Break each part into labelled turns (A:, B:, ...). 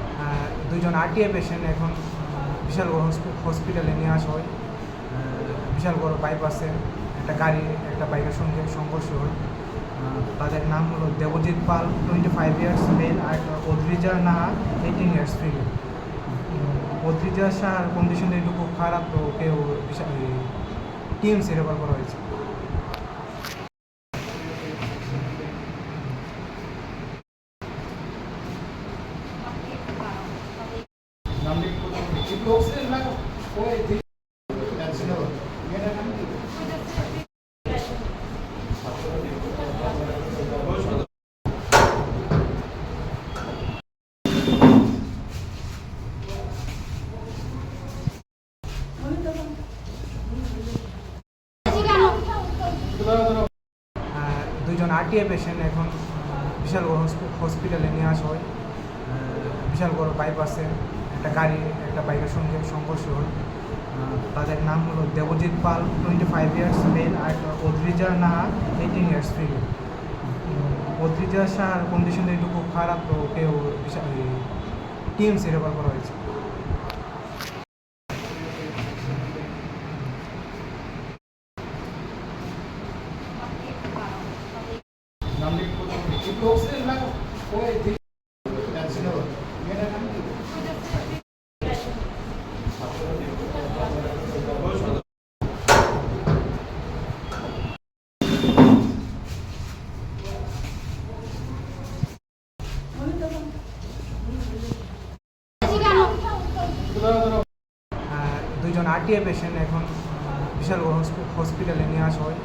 A: আহ, দুইজন RTA patient এখন আহ, বিশাল বড় হসপিটালে নিয়ে আসা হয়। আহ, বিশাল বড় বাইপাসে একটা গাড়ি একটা বাইকের সঙ্গে সংঘর্ষ হয়। তাদের নাম হলো Debjit Pal twenty five years male আর Adrija Naha eighteen years female Adrija শাহার condition একটু খুব খারাপ তো বিশাল টিএমসি রেফার করা হয়েছে। আহ, দুইজন আরটিএ পেশেন্ট এখন আহ, বিশাল বড় হসপিটালে নিয়ে আসা হয়। আহ, বিশাল বড় বাইপাসে একটা গাড়ি একটা বাইকের সঙ্গে সংঘর্ষ হয়। তাদের নাম হলো Debjit Pal twenty five years male আর Adrija Naha eighteen years female Adrija শাহার condition একটু খুব খারাপ তো বিশাল টিএমসি রেফার করা হয়েছে। আরটিএ পেশেন্ট এখন বিশাল বড় হসপিটালে নিয়ে আসা হয়।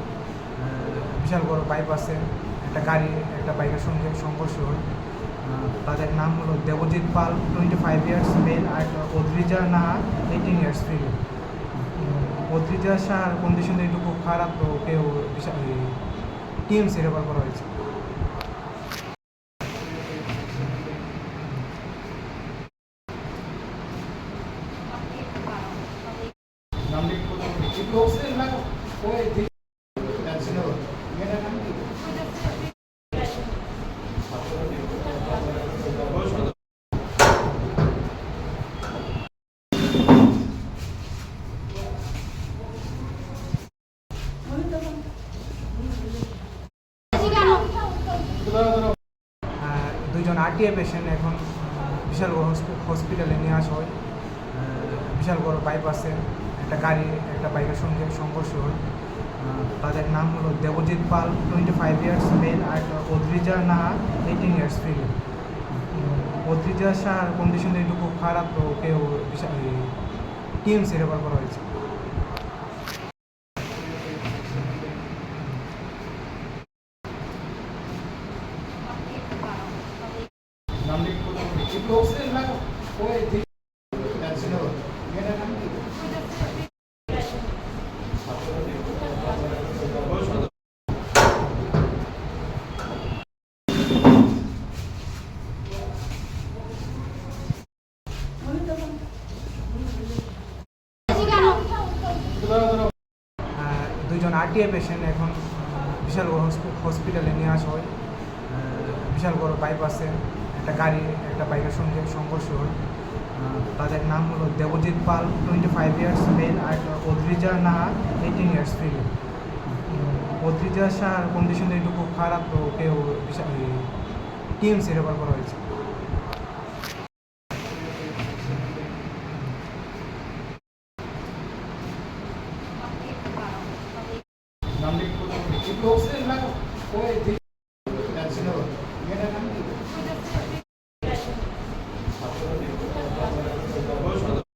A: বিশাল বড় বাইপাসে একটা গাড়ি, একটা বাইকের সঙ্গে সংঘর্ষ হয়। তাদের নাম হলো Debjit Pal twenty five years male আর Adrija Naha eighteen years female Adrija শাহার condition একটু খুব খারাপ, তো বিশাল টিএমসি রেফার করা হয়েছে। দুইজন আরটিএ পেশেন্ট এখন বিশাল বড় হসপিটালে নিয়ে আসা হয়। বিশাল বড় বাইপাসে একটা গাড়ি একটা বাইকের সঙ্গে সংঘর্ষ হয়। তাদের নাম হলো Debjit Pal twenty five years male আর Adrija Naha eighteen years female Adrija শাহার condition একটু খুব খারাপ তো কেউ বিশাল টিএমসি রেফার করা হয়েছে। দুইজন আরটিএ পেশেন্ট এখন বিশাল বড় হসপি- হসপিটালে নিয়ে আসা হয়। বিশাল বড় বাইপাসে একটা গাড়ি, একটা বাইকের সঙ্গে সংঘর্ষ হয়। তাদের নাম হলো Debjit Pal twenty five years male আর Adrija Naha eighteen years female Adrija শাহার condition একটু খুব খারাপ তো কেউ বিশাল টিএমসি রেফার করা হয়েছে। કોઈ